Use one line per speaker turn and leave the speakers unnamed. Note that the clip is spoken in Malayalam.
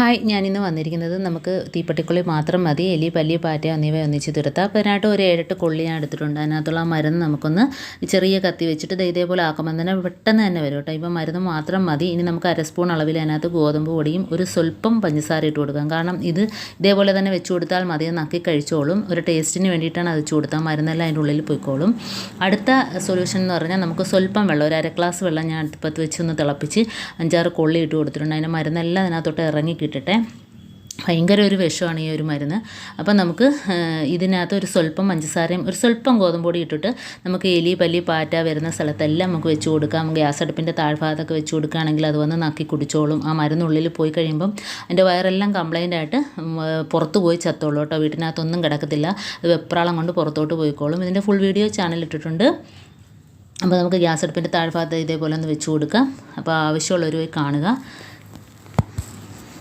ഹായ് ഞാനിന്ന് വന്നിരിക്കുന്നത് നമുക്ക് തീപ്പട്ടിക്കുള്ളി മാത്രം മതി. എലി പല്ലി പാറ്റ എന്നിവ ഒന്നിച്ച് തുരത്താം. അപ്പോൾ അതിനായിട്ട് ഒരു ഏഴെട്ട് കൊള്ളി ഞാൻ എടുത്തിട്ടുണ്ട്. അതിനകത്തുള്ള ആ മരുന്ന് നമുക്കൊന്ന് ചെറിയ കത്തി വെച്ചിട്ട് ഇത് ഇതേപോലെ ആക്കുമ്പോൾ തന്നെ പെട്ടെന്ന് തന്നെ വരും കേട്ടോ. ഇപ്പോൾ മരുന്ന് മാത്രം മതി. ഇനി നമുക്ക് അര സ്പൂൺ അളവിൽ അതിനകത്ത് ഗോതമ്പ് പൊടിയും ഒരു സ്വല്പം പഞ്ചസാര ഇട്ട് കൊടുക്കാം. കാരണം ഇത് ഇതേപോലെ തന്നെ വെച്ച് കൊടുത്താൽ മതി. നക്കി കഴിച്ചോളും. ഒരു ടേസ്റ്റിന് വേണ്ടിയിട്ടാണ് അത് വെച്ച് കൊടുത്താൽ മരുന്നെല്ലാം അതിന്റെ ഉള്ളിൽ പോയിക്കോളും. അടുത്ത സൊല്യൂഷൻ എന്ന് പറഞ്ഞാൽ നമുക്ക് സ്വല്പം വെള്ളം ഒരു അര ഗ്ലാസ് വെള്ളം ഞാൻ അടുപ്പത്ത് വെച്ച് ഒന്ന് തിളപ്പിച്ച് അഞ്ചാറ് കൊള്ളി ഇട്ട് കൊടുത്തിട്ടുണ്ട്. അതിന്റെ മരുന്നെല്ലാം അതിനകത്തോട്ട് ഇറങ്ങി കിട്ടട്ടെ. ഭയങ്കര ഒരു വിഷമാണ് ഈ ഒരു മരുന്ന്. അപ്പം നമുക്ക് ഇതിനകത്ത് ഒരു സ്വല്പം പഞ്ചസാരയും ഒരു സ്വല്പം ഗോതമ്പ് പൊടി ഇട്ടിട്ട് നമുക്ക് എലി പല്ലി പാറ്റ വരുന്ന സ്ഥലത്തെല്ലാം നമുക്ക് വെച്ച് കൊടുക്കാം. ഗ്യാസ് അടുപ്പിന്റെ താഴ്ഭാഗത്തൊക്കെ വെച്ച് കൊടുക്കുകയാണെങ്കിൽ അത് വന്ന് നക്കി കുടിച്ചോളും. ആ മരുന്നുള്ളിൽ പോയി കഴിയുമ്പം അതിന്റെ വയറെല്ലാം കംപ്ലൈന്റ് ആയിട്ട് പുറത്ത് പോയി ചത്തോളൂ കേട്ടോ. വീട്ടിനകത്തൊന്നും കിടക്കത്തില്ല. അത് വെപ്രാളം കൊണ്ട് പുറത്തോട്ട് പോയിക്കോളും. ഇതിന്റെ ഫുൾ വീഡിയോ ചാനൽ ഇട്ടിട്ടുണ്ട്. അപ്പോൾ നമുക്ക് ഗ്യാസ് അടുപ്പിന്റെ താഴ്ഭാഗത്ത് ഇതേപോലെ ഒന്ന് വെച്ച് കൊടുക്കാം. അപ്പോൾ ആവശ്യമുള്ളവർ പോയി കാണുക.